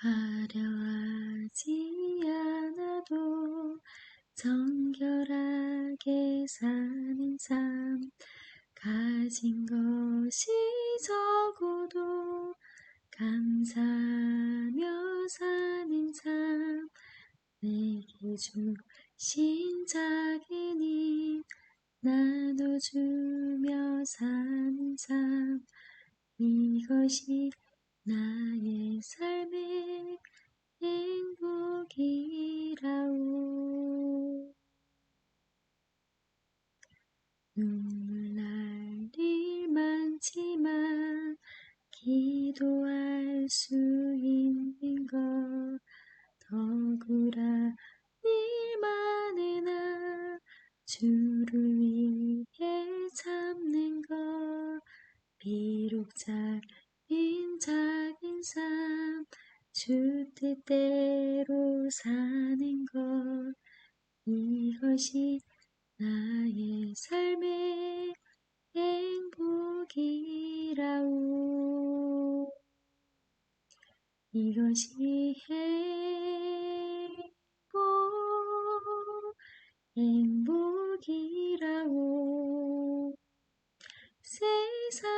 화려하지 않아도 정결하게 사는 삶 가진 것이 적어도 감사하며 사는 삶 내게 주신 힘 나눠주며 사는 삶 이것이 나의 삶의 행복이라오 눈물 날 일 많지만 기도할 수 있는 것 더구라 일 많으나 주를 위해 참는 것 비록 삶 주 뜻대로 사는 것 이것이 나의 삶의 행복이라오. 이것이 행복 행복이라오. 세상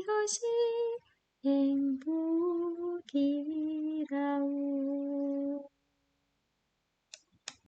이것이 행복이